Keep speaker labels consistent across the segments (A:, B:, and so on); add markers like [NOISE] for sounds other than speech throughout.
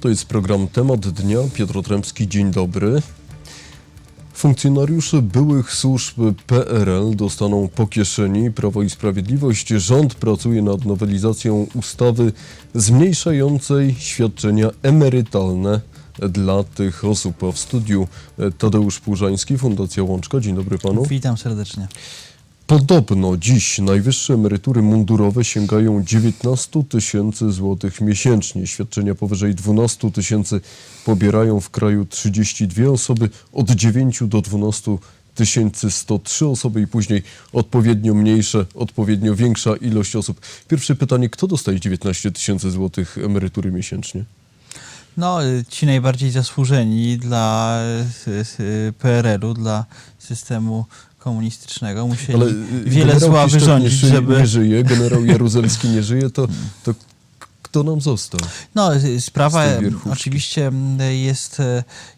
A: To jest program Temat Dnia. Piotr Otrębski, dzień dobry. Funkcjonariusze byłych służb PRL dostaną po kieszeni Prawo i Sprawiedliwość. Rząd pracuje nad nowelizacją ustawy zmniejszającej świadczenia emerytalne dla tych osób. A w studiu Tadeusz Płużański, Fundacja Łączka. Dzień dobry panu.
B: Witam serdecznie.
A: Podobno dziś najwyższe emerytury mundurowe sięgają 19 tysięcy złotych miesięcznie. Świadczenia powyżej 12 tysięcy pobierają w kraju 32 osoby, od 9 do 12 tysięcy 103 osoby i później odpowiednio mniejsze, odpowiednio większa ilość osób. Pierwsze pytanie, kto dostaje 19 tysięcy złotych emerytury miesięcznie?
B: No, y, ci najbardziej zasłużeni dla y, y, PRL-u, dla systemu komunistycznego musieli
A: Ale y,
B: wiele zła wyrządzić,
A: nie, żyje,
B: żeby...
A: nie żyje, generał [LAUGHS] Jaruzelski nie żyje, to, to k- kto nam został?
B: No, y, sprawa oczywiście m, jest,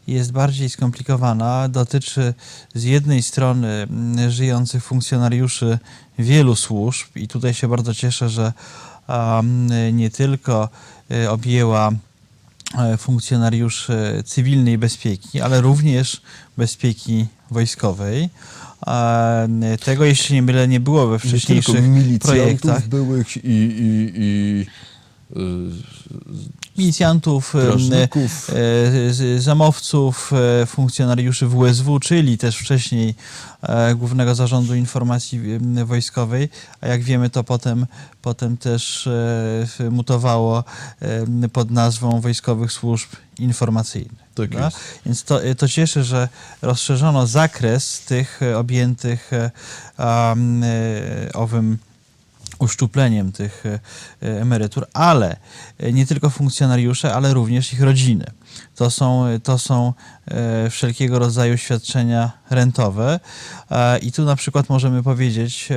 B: jest bardziej skomplikowana. Dotyczy z jednej strony m, żyjących funkcjonariuszy wielu służb i tutaj się bardzo cieszę, że am, nie tylko objęła funkcjonariuszy cywilnej bezpieki, ale również bezpieki wojskowej. M, Tego, jeśli nie mylę, nie było we
A: Nie tylko
B: wcześniejszych
A: milicjantów
B: projektach.
A: byłych i, i, i y,
B: Milicjantów, em,
A: strażników.
B: e, zamowców, e, funkcjonariuszy WSW, czyli też wcześniej e, Głównego Zarządu Informacji Wojskowej, a jak wiemy to potem, potem też mutowało pod nazwą Wojskowych Służb Informacyjnych.
A: Tak.
B: Więc to, to cieszy, że rozszerzono zakres tych objętych owym uszczupleniem tych e, emerytur, ale e, nie tylko funkcjonariusze, ale również ich rodziny. To są, to są e, wszelkiego rodzaju świadczenia rentowe i tu na przykład możemy powiedzieć,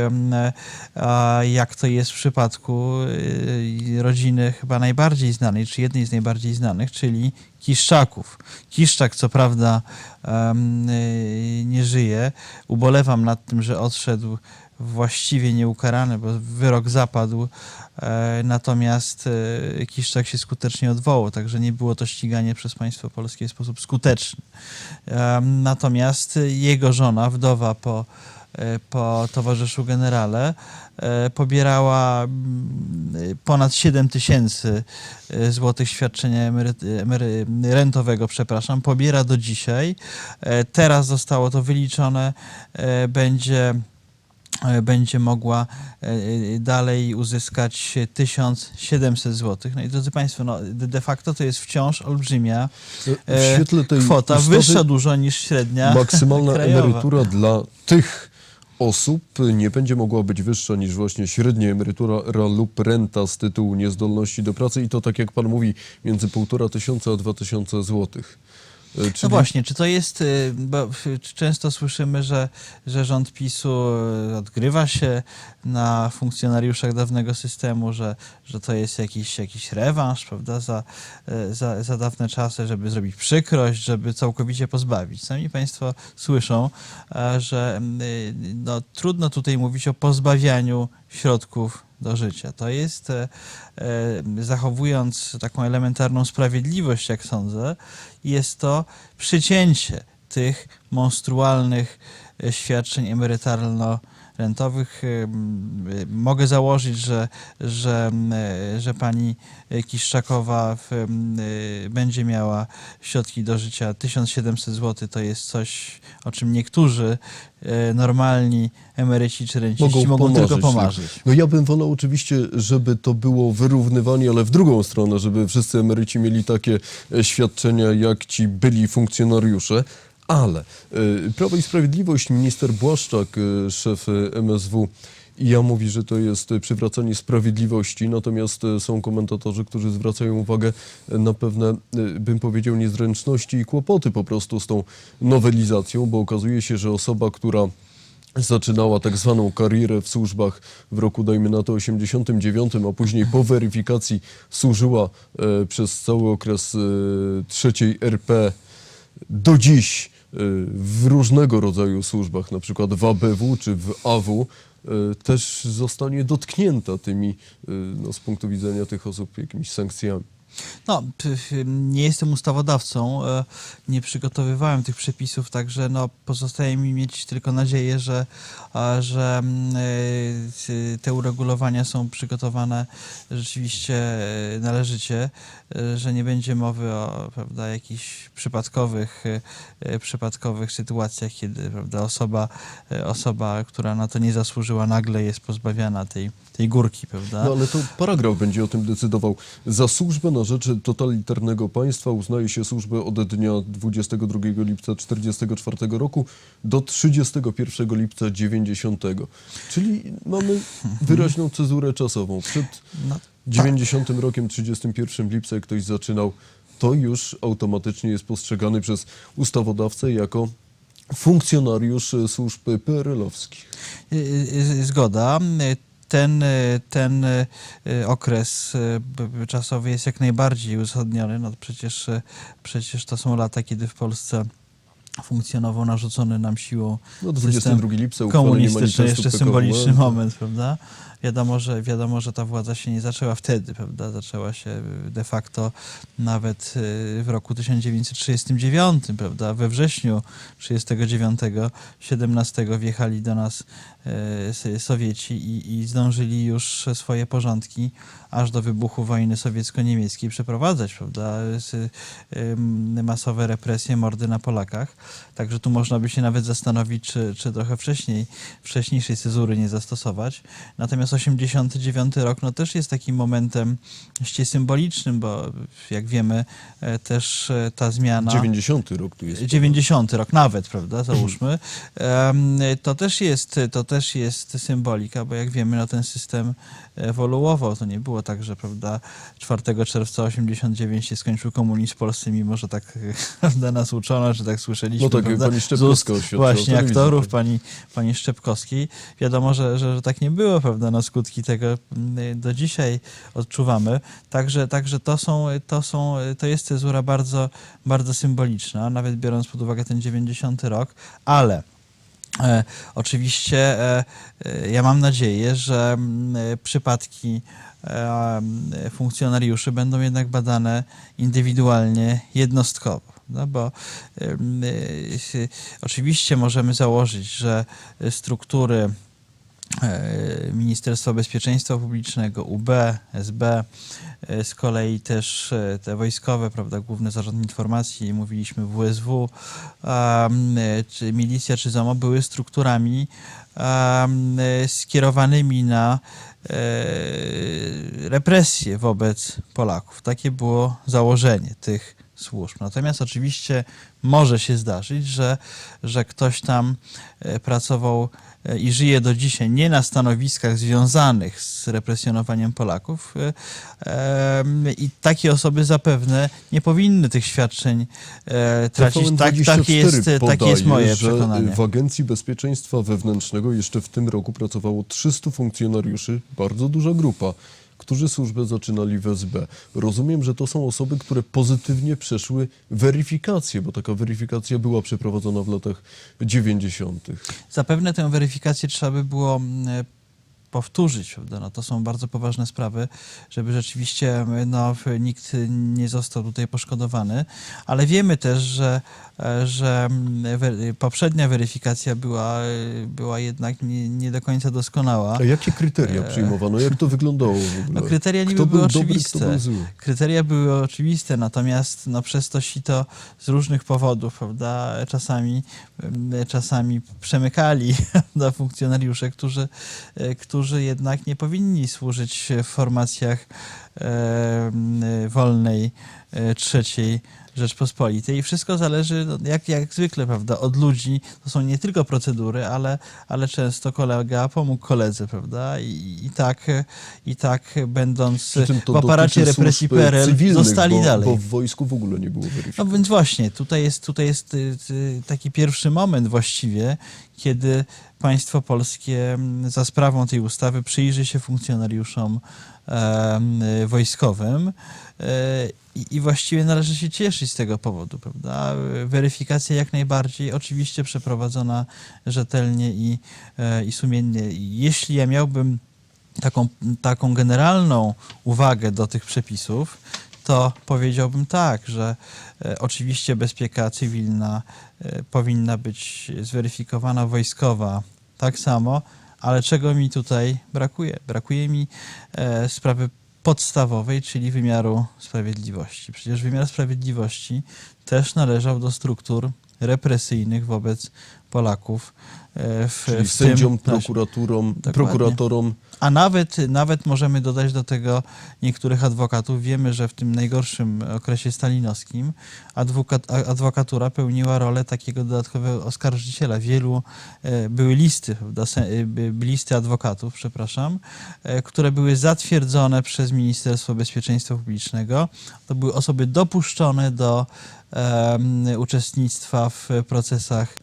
B: jak to jest w przypadku rodziny chyba najbardziej znanej, czy jednej z najbardziej znanych, czyli Kiszczaków. Kiszczak co prawda nie żyje. Ubolewam nad tym, że odszedł właściwie nieukarany, bo wyrok zapadł, e, natomiast e, Kiszczak się skutecznie odwołał, także nie było to ściganie przez państwo polskie w sposób skuteczny. Em, Natomiast jego żona, wdowa po, e, po towarzyszu generale, e, pobierała mm, ponad 7 tysięcy e, złotych świadczenia rentowego, przepraszam, pobiera do dzisiaj. E, Teraz zostało to wyliczone, e, będzie e, będzie mogła e, e, dalej uzyskać 1700 zł. No i drodzy Państwo, no, de facto to jest wciąż olbrzymia e, kwota, wyższa dużo niż średnia [LAUGHS]
A: maksymalna
B: krajowa.
A: emerytura dla tych osób nie będzie mogła być wyższa niż właśnie średnia emerytura ra- lub renta z tytułu niezdolności do pracy i to tak jak pan mówi między półtora tysiąca a dwa tysiące złotych. E,
B: No
A: czyli
B: właśnie, czy to jest, y, bo y, często słyszymy, że, że rząd PiSu y, odgrywa się na funkcjonariuszach dawnego systemu, że, że to jest jakiś, jakiś rewanż, prawda, za, y, za, za dawne czasy, żeby zrobić przykrość, żeby całkowicie pozbawić. Sami Państwo słyszą, że y, no, trudno tutaj mówić o pozbawianiu środków do życia. To jest, e, e, zachowując taką elementarną sprawiedliwość, jak sądzę, jest to przycięcie tych monstrualnych e, świadczeń emerytalno-rentowych. E, Mogę założyć, że, że, że pani Kiszczakowa w, e, będzie miała środki do życia 1700 zł. To jest coś, o czym niektórzy e, normalni emeryci czy renciści mogą, tylko
A: pomarzyć,
B: pomarzyć.
A: No ja bym wolał oczywiście, żeby to było wyrównywanie, ale w drugą stronę, żeby wszyscy emeryci mieli takie e, świadczenia jak ci byli funkcjonariusze. Ale e, Prawo i Sprawiedliwość, minister Błaszczak, e, szef e, MSW, ja mówi, że to jest przywracanie sprawiedliwości, natomiast są komentatorzy, którzy zwracają uwagę na pewne, bym powiedział, niezręczności i kłopoty po prostu z tą nowelizacją, bo okazuje się, że osoba, która zaczynała tak zwaną karierę w służbach w roku, dajmy na to, 89, a później po weryfikacji służyła przez cały okres trzeciej RP do dziś w różnego rodzaju służbach, na przykład w ABW czy w AW, y, też zostanie dotknięta tymi, y, no, z punktu widzenia tych osób, jakimiś sankcjami.
B: No, nie jestem ustawodawcą, e, nie przygotowywałem tych przepisów, także no, pozostaje mi mieć tylko nadzieję, że, że mm, e, te uregulowania są przygotowane rzeczywiście e, należycie, e, że nie będzie mowy o prawda, jakichś przypadkowych, e, e, przypadkowych sytuacjach, kiedy prawda, osoba, osoba, która na to nie zasłużyła, nagle jest pozbawiana tej, tej górki, prawda?
A: No ale to paragraf będzie o tym decydował. Za służbę na rzecz totalitarnego państwa uznaje się służbę od dnia 22 lipca 1944 roku do 31 lipca 90. Czyli mamy [LAUGHS] wyraźną cezurę czasową. Przed
B: No,
A: 90 rokiem, 31 lipca, jak ktoś zaczynał, to już automatycznie jest postrzegany przez ustawodawcę jako funkcjonariusz służb PRL-owskich.
B: Y, y, Zgoda. Y, Ten, y, ten y, okres czasowy jest jak najbardziej uzasadniony. No przecież, przecież to są lata, kiedy w Polsce funkcjonował narzucony nam siłą
A: No,
B: system
A: 22 lipca
B: komunistyczny, jeszcze symboliczny moment, prawda? Wiadomo że, wiadomo, że ta władza się nie zaczęła wtedy, prawda? Zaczęła się de facto nawet y, w roku 1939, prawda? We wrześniu 1939, 17 wjechali do nas y, Sowieci i, i zdążyli już swoje porządki aż do wybuchu wojny sowiecko-niemieckiej przeprowadzać, prawda? Masowe represje, mordy na Polakach. Także tu można by się nawet zastanowić, czy, czy trochę wcześniej, wcześniejszej cezury nie zastosować. Natomiast 89 rok no, też jest takim momentem symbolicznym, bo jak wiemy, e, też e, ta zmiana...
A: 90 rok tu jest.
B: 90 rok nawet, prawda, załóżmy, to też jest, to też jest symbolika, bo jak wiemy, no ten system ewoluował. To nie było tak, że prawda, 4 czerwca 89 się skończył komunizm w Polsce, mimo że tak [LAUGHS] prawda, nas uczono, że tak słyszeliśmy.
A: No tak,
B: prawda,
A: pani Szczepkowska
B: Właśnie aktorów,
A: tak.
B: pani, pani Szczepkowskiej. Wiadomo, że, że, że tak nie było, prawda, no skutki tego mm, do dzisiaj odczuwamy. Także, także to, są, to, są, to jest cezura bardzo, bardzo symboliczna, nawet biorąc pod uwagę ten 90 rok, ale e, oczywiście e, e, ja mam nadzieję, że mm, e, przypadki e, m, funkcjonariuszy będą jednak badane indywidualnie, jednostkowo. No bo e, oczywiście możemy założyć, że struktury e, Ministerstwa Bezpieczeństwa Publicznego, UB, SB, e, z kolei też e, te wojskowe, prawda, Główny Zarząd Informacji, mówiliśmy WSW, czy milicja, czy ZOMO były strukturami skierowanymi na represje wobec Polaków. Takie było założenie tych służb. Natomiast oczywiście może się zdarzyć, że, że ktoś tam pracował i żyje do dzisiaj nie na stanowiskach związanych z represjonowaniem Polaków e, i takie osoby zapewne nie powinny tych świadczeń e, tracić. Tak,
A: TVN24
B: takie, jest, takie jest moje przekonanie.
A: W Agencji Bezpieczeństwa Wewnętrznego jeszcze w tym roku pracowało 300 funkcjonariuszy, bardzo duża grupa, którzy służbę zaczynali w SB. Rozumiem, że to są osoby, które pozytywnie przeszły weryfikację, bo taka weryfikacja była przeprowadzona w latach 90.
B: Zapewne tę weryfikację trzeba by było mm, powtórzyć, prawda? No, to są bardzo poważne sprawy, żeby rzeczywiście no, w- nikt nie został tutaj poszkodowany, ale wiemy też, że, e, że mm, poprzednia weryfikacja była, e, była jednak nie, nie do końca doskonała.
A: A jakie kryteria przyjmowano? Jak to wyglądało w [LAUGHS] ogóle?
B: No, kryteria
A: był
B: były
A: dobry,
B: oczywiste.
A: był?
B: Kryteria były oczywiste, natomiast no, przez to sito z różnych powodów, prawda, czasami, em, czasami przemykali [LAUGHS] do funkcjonariusze, którzy, e, którzy jednak nie powinni służyć w formacjach e, wolnej e, trzeciej Rzeczpospolitej. I wszystko zależy, no, jak, jak zwykle, prawda, od ludzi. To są nie tylko procedury, ale, ale często kolega pomógł koledze, prawda? I, i, tak, i tak będąc w aparacie
A: dotyczy
B: represji PRL zostali
A: bo,
B: dalej.
A: Bo w wojsku w ogóle nie było weryfikacji.
B: No więc właśnie, tutaj jest, tutaj jest y, y, taki pierwszy moment właściwie, kiedy państwo polskie mm, za sprawą tej ustawy przyjrzy się funkcjonariuszom y, wojskowym. Y, i, właściwie należy się cieszyć z tego powodu, prawda? Weryfikacja jak najbardziej, oczywiście przeprowadzona rzetelnie i, e, i sumiennie. Jeśli ja miałbym taką, taką generalną uwagę do tych przepisów, to powiedziałbym tak, że e, oczywiście bezpieka cywilna e, powinna być zweryfikowana, wojskowa tak samo, ale czego mi tutaj brakuje? Brakuje mi e, sprawy podstawowej, czyli wymiaru sprawiedliwości. Przecież wymiar sprawiedliwości też należał do struktur represyjnych wobec Polaków. W,
A: Czyli
B: w
A: sędziom,
B: tym, Dokładnie.
A: prokuratorom.
B: A nawet, nawet możemy dodać do tego niektórych adwokatów. Wiemy, że w tym najgorszym okresie stalinowskim adwokat, adwokatura pełniła rolę takiego dodatkowego oskarżyciela. Wielu e, były listy, e, listy adwokatów, przepraszam, e, które były zatwierdzone przez Ministerstwo Bezpieczeństwa Publicznego. To były osoby dopuszczone do em, uczestnictwa w procesach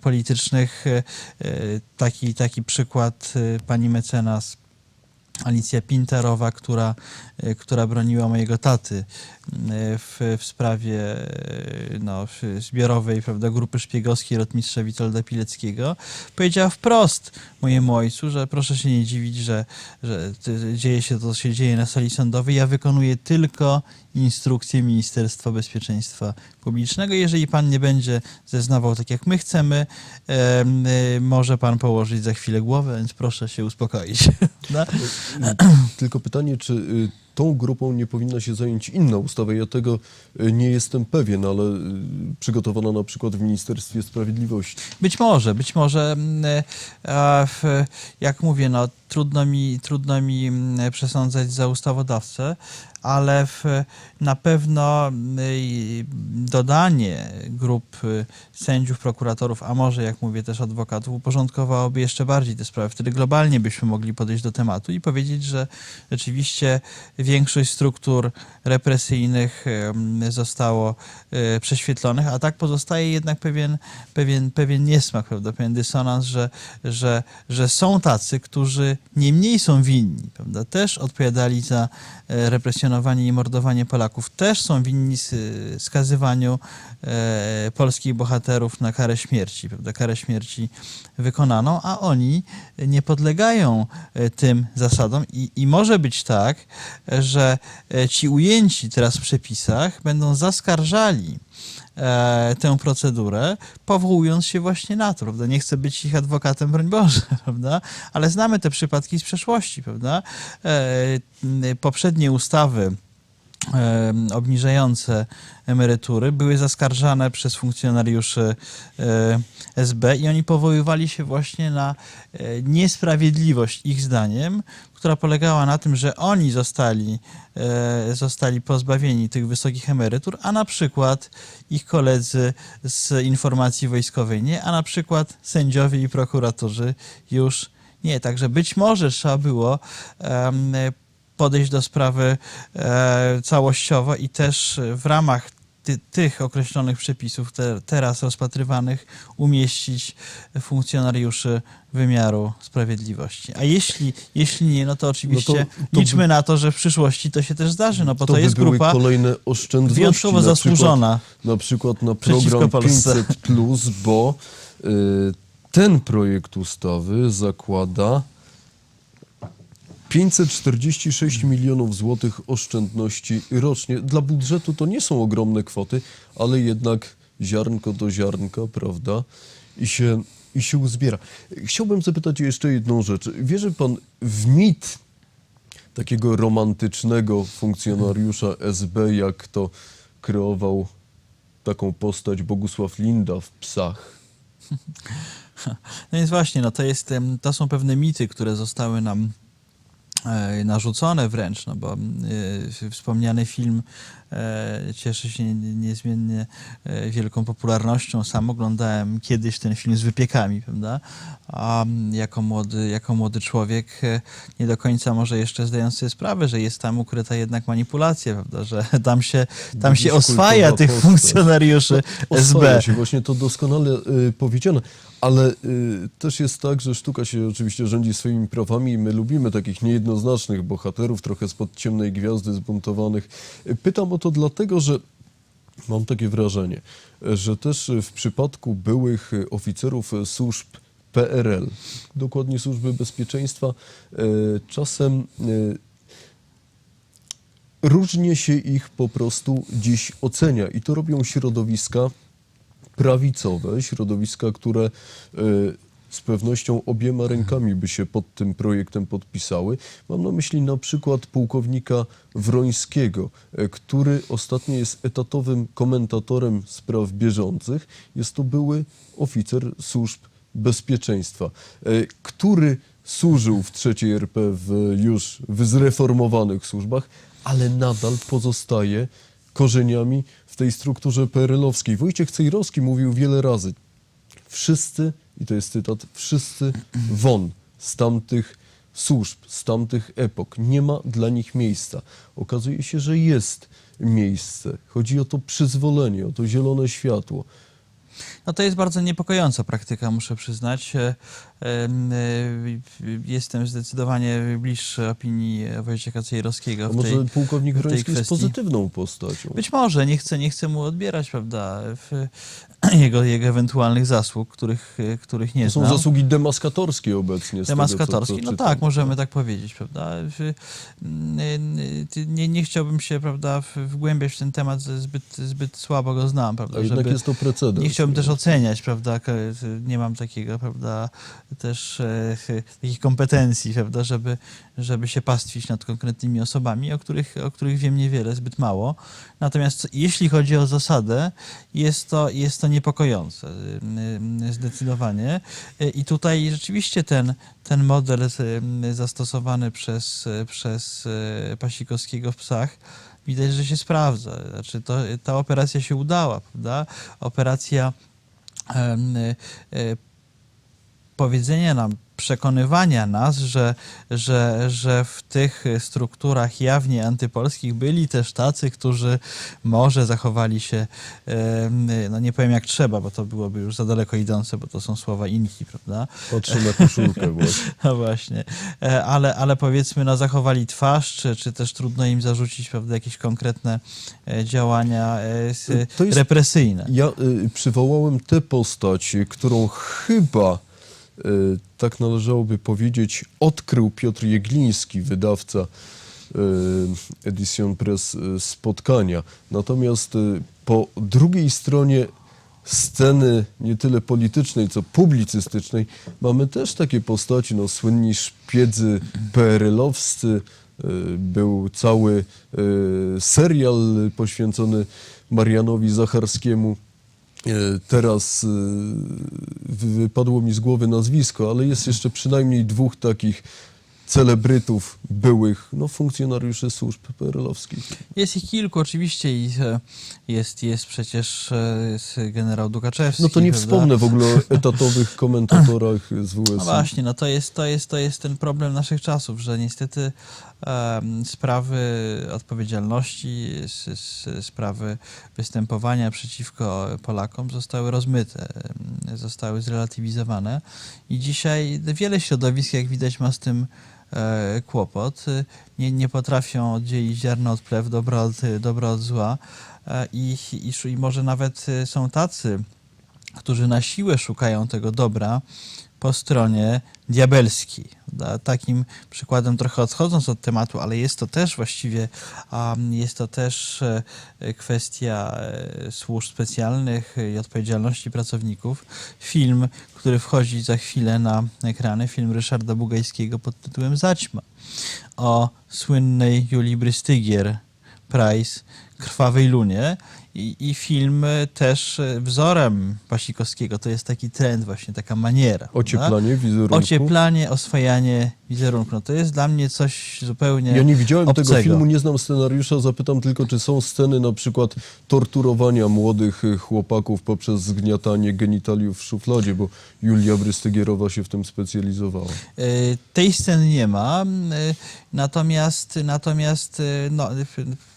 B: politycznych. E, e, Taki, taki przykład e, pani mecenas Alicja Pinterowa, która, e, która broniła mojego taty e, w, w sprawie e, no, zbiorowej prawda, grupy szpiegowskiej rotmistrza Witolda Pileckiego, powiedziała wprost mojemu ojcu, że proszę się nie dziwić, że, że dzieje się to, co się dzieje na sali sądowej. Ja wykonuję tylko instrukcje Ministerstwa Bezpieczeństwa Publicznego. Jeżeli pan nie będzie zeznawał tak, jak my chcemy, em, y, może pan położyć za chwilę głowę, więc proszę się uspokoić. [LAUGHS]
A: Tylko pytanie, czy y, tą grupą nie powinna się zająć inna ustawa? Ja tego y, nie jestem pewien, ale y, przygotowana na przykład w Ministerstwie Sprawiedliwości.
B: Być może, być może, mm, e, jak mówię, no, trudno mi, trudno mi mm, przesądzać za ustawodawcę, ale w, na pewno mm, dodanie grup y, sędziów, prokuratorów, a może, jak mówię, też adwokatów, uporządkowałoby jeszcze bardziej te sprawy. Wtedy globalnie byśmy mogli podejść do tematu i powiedzieć, że rzeczywiście większość struktur represyjnych zostało e, prześwietlonych, a tak pozostaje jednak pewien, pewien, pewien niesmak, prawda, pewien dysonans, że, że, że są tacy, którzy nie mniej są winni, prawda, też odpowiadali za e, represjonowanie i mordowanie Polaków, też są winni skazywaniu e, polskich bohaterów na karę śmierci, prawda, karę śmierci wykonaną, a oni nie podlegają tym zasadom i, i może być tak, że e, ci ujęci teraz w przepisach będą zaskarżali e, tę procedurę, powołując się właśnie na to, prawda? Nie chcę być ich adwokatem, broń Boże, [LAUGHS] prawda? Ale znamy te przypadki z przeszłości, prawda? E, poprzednie ustawy obniżające emerytury były zaskarżane przez funkcjonariuszy e, SB i oni powoływali się właśnie na e, niesprawiedliwość ich zdaniem, która polegała na tym, że oni zostali, e, zostali pozbawieni tych wysokich emerytur, a na przykład ich koledzy z informacji wojskowej nie, a na przykład sędziowie i prokuratorzy już nie. Także być może trzeba było em, podejść do sprawy e, całościowo i też w ramach ty, tych określonych przepisów te, teraz rozpatrywanych umieścić funkcjonariuszy wymiaru sprawiedliwości. A jeśli, jeśli nie, no to oczywiście
A: No to- to
B: liczmy
A: by-
B: na to, że w przyszłości to się też zdarzy, no bo to,
A: by
B: jest
A: były
B: grupa
A: kolejne oszczędności.
B: wyjątkowo
A: na
B: zasłużona.
A: Przykład, na przykład na program
B: Polsce.
A: 500, plus, bo y, ten projekt ustawy zakłada 546 milionów złotych oszczędności rocznie. Dla budżetu to nie są ogromne kwoty, ale jednak ziarnko do ziarnka, prawda? I się, i się uzbiera. Chciałbym zapytać jeszcze jedną rzecz. Wierzy pan w mit takiego romantycznego funkcjonariusza SB, jak to kreował taką postać Bogusław Linda w Psach? [LAUGHS]
B: No więc właśnie, no to, jest, to są pewne mity, które zostały nam narzucone wręcz, no bo e, wspomniany film e, cieszy się nie- niezmiennie e, wielką popularnością. Sam oglądałem kiedyś ten film z wypiekami, prawda? A m, jako młody, jako młody człowiek e, nie do końca może jeszcze zdając sobie sprawę, że jest tam ukryta jednak manipulacja, prawda? Że tam się, tam się oswaja tych funkcjonariuszy [LAUGHS] SB.
A: się, właśnie to doskonale y, powiedziane. Ale y, też jest tak, że sztuka się oczywiście rządzi swoimi prawami i my lubimy takich niejednoznacznych jednoznacznych bohaterów, trochę spod ciemnej gwiazdy zbuntowanych. Pytam o to dlatego, że mam takie wrażenie, że też w przypadku byłych oficerów służb PRL, dokładnie służby bezpieczeństwa, e, czasem e, różnie się ich po prostu dziś ocenia. I to robią środowiska prawicowe, środowiska, które e, z pewnością obiema rękami by się pod tym projektem podpisały. Mam na myśli na przykład pułkownika Wrońskiego, e, który ostatnio jest etatowym komentatorem spraw bieżących. Jest to były oficer służb bezpieczeństwa, e, który służył w III RP w już w zreformowanych służbach, ale nadal pozostaje korzeniami w tej strukturze PRL-owskiej. Wojciech Cejrowski mówił wiele razy, wszyscy, i to jest cytat, wszyscy won z tamtych służb, z tamtych epok. Nie ma dla nich miejsca. Okazuje się, że jest miejsce. Chodzi o to przyzwolenie, o to zielone światło.
B: No to jest bardzo niepokojąca praktyka, muszę przyznać. E, e, Jestem zdecydowanie bliższy opinii Wojciecha Cejrowskiego w
A: może
B: tej,
A: pułkownik Wroński jest pozytywną postacią?
B: Być może, nie chcę, nie chcę mu odbierać, prawda, [CLEARS THROAT] jego, jego ewentualnych zasług, których, których nie
A: To są
B: znam.
A: zasługi demaskatorskie obecnie. z tego, co- co
B: Demaskatorskie, no tak, możemy tak powiedzieć, prawda. W- n- n- Nie, nie chciałbym się, prawda, wgłębiać w ten temat, zbyt, zbyt słabo go znam, prawda,
A: A jednak jest to precedens.
B: Nie chciałbym też oceniać, prawda, k- nie mam takiego, prawda, też e, ch- takich kompetencji, prawda, żeby, żeby się pastwić nad konkretnymi osobami, o których, o których wiem niewiele, zbyt mało. Natomiast jeśli chodzi o zasadę, jest to, jest to niepokojące, y, y, zdecydowanie. Y, I tutaj rzeczywiście ten, ten model y, zastosowany przez, przez y, Pasikowskiego w psach, widać, że się sprawdza. Znaczy to, ta operacja się udała, prawda? Operacja y, y, powiedzenia nam, przekonywania nas, że, że, że w tych strukturach jawnie antypolskich byli też tacy, którzy może zachowali się, no nie powiem jak trzeba, bo to byłoby już za daleko idące, bo to są słowa inki, prawda?
A: Patrzę na koszulkę właśnie. [LAUGHS]
B: No właśnie, E, ale, ale powiedzmy, no zachowali twarz, czy, czy też trudno im zarzucić, prawda, jakieś konkretne e, działania e,
A: jest-
B: represyjne.
A: Ja y, przywołałem tę postać, którą chyba, tak należałoby powiedzieć, odkrył Piotr Jegliński, wydawca y, Edition Press y, spotkania. Natomiast po drugiej stronie sceny nie tyle politycznej, co publicystycznej, mamy też takie postaci, no słynni szpiedzy PRL-owscy, był cały serial poświęcony Marianowi Zacharskiemu. E, Teraz e, wy- wypadło mi z głowy nazwisko, ale jest jeszcze przynajmniej dwóch takich celebrytów, byłych no, funkcjonariuszy służb PRL-owskich.
B: Jest ich kilku oczywiście i e, jest, jest przecież e, jest generał Dukaczewski.
A: No to nie
B: prawda?
A: wspomnę w ogóle o etatowych komentatorach z WSI.
B: No właśnie, no to jest, to, jest, to jest ten problem naszych czasów, że niestety sprawy odpowiedzialności, s, s, sprawy występowania przeciwko Polakom zostały rozmyte, zostały zrelatywizowane i dzisiaj wiele środowisk, jak widać, ma z tym kłopot. Y, Nie, nie potrafią oddzielić ziarna od plew, dobra od, dobra od zła e, i, i, i może nawet y, są tacy, którzy na siłę szukają tego dobra po stronie diabelskiej. Takim przykładem, trochę odchodząc od tematu, ale jest to też właściwie, jest to też e, kwestia e, służb specjalnych i odpowiedzialności pracowników. Film, który wchodzi za chwilę na ekrany, film Ryszarda Bugajskiego pod tytułem Zaćma o słynnej Julii Brystygier Price, Krwawej Lunie. I, I film e, też e, wzorem Pasikowskiego, to jest taki trend właśnie, taka maniera. prawda?
A: Ocieplanie wizerunku.
B: Ocieplanie, oswajanie wizerunku. No to jest dla mnie coś zupełnie
A: Ja nie widziałem tego
B: obcego.
A: filmu, nie znam scenariusza, zapytam tylko, czy są sceny na przykład torturowania młodych y, chłopaków poprzez zgniatanie genitaliów w szufladzie, bo Julia Brystygierowa się w tym specjalizowała.
B: Tej sceny nie ma, natomiast, natomiast no,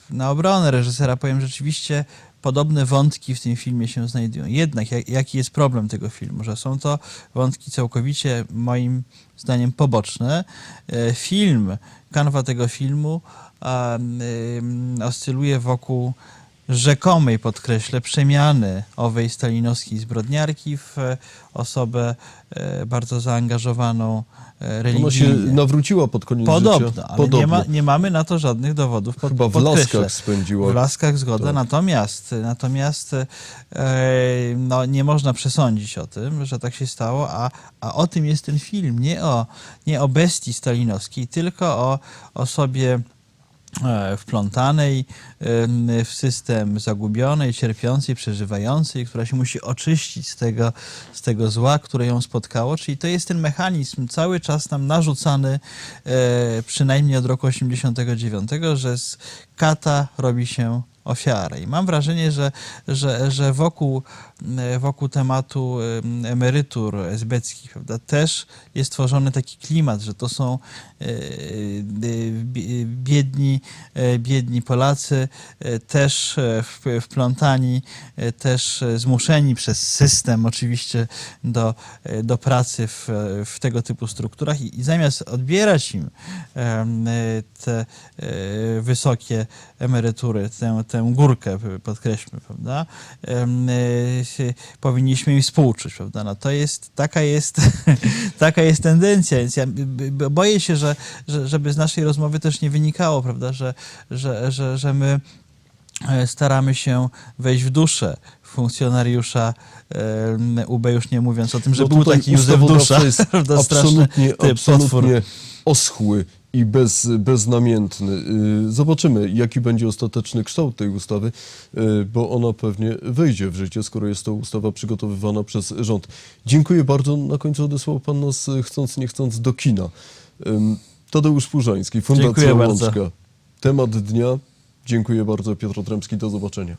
B: na obronę reżysera powiem rzeczywiście podobne wątki w tym filmie się znajdują. Jednak jak, jaki jest problem tego filmu? Że są to wątki całkowicie moim zdaniem poboczne. E, Film, kanwa tego filmu ym, oscyluje wokół rzekomej, podkreślę, przemiany owej stalinowskiej zbrodniarki w e, osobę e, bardzo zaangażowaną e,
A: Ona się
B: religijnie.
A: nawróciła pod koniec
B: Podobno,
A: życia.
B: ale Nie, ma, nie mamy na to żadnych dowodów. Pod,
A: Chyba w
B: podkreślę.
A: laskach spędziła.
B: W laskach zgoda,
A: Tak.
B: natomiast, natomiast e, no, nie można przesądzić o tym, że tak się stało, a, a o tym jest ten film, nie o, nie o bestii stalinowskiej, tylko o osobie wplątanej w system, zagubionej, cierpiącej, przeżywającej, która się musi oczyścić z tego, z tego zła, które ją spotkało. Czyli to jest ten mechanizm cały czas nam narzucany, e, przynajmniej od roku 89, że z kata robi się ofiarę. I mam wrażenie, że, że, że wokół, e, wokół tematu em, emerytur esbeckich prawda, też jest tworzony taki klimat, że to są bie- biedni, biedni Polacy, też e, wplątani, e, też e, zmuszeni przez system oczywiście do, e, do pracy w, w tego typu strukturach. I, i zamiast odbierać im e, te e, wysokie emerytury, tę, tę górkę, podkreślmy, prawda, e, powinniśmy im współczuć, prawda, no to jest, taka jest, [LAUGHS] taka jest tendencja, więc ja boję się, że, że, żeby z naszej rozmowy też nie wynikało, prawda, że, że, że, że my e, staramy się wejść w duszę funkcjonariusza e, UB, już nie mówiąc o tym, że
A: No
B: był taki Józef Dusza,
A: jest [LAUGHS] absolutnie,
B: typ, potwór.
A: absolutnie oschły i bez, beznamiętny. Y, Zobaczymy, jaki będzie ostateczny kształt tej ustawy, y, bo ona pewnie wejdzie w życie, skoro jest to ustawa przygotowywana przez rząd. Dziękuję bardzo. Na końcu odesłał Pan nas, y, chcąc nie chcąc, do kina. Tadeusz Purzański, Fundacja
B: Dziękuję bardzo.
A: Łączka. Temat dnia. Dziękuję bardzo, Piotr Tremski. Do zobaczenia.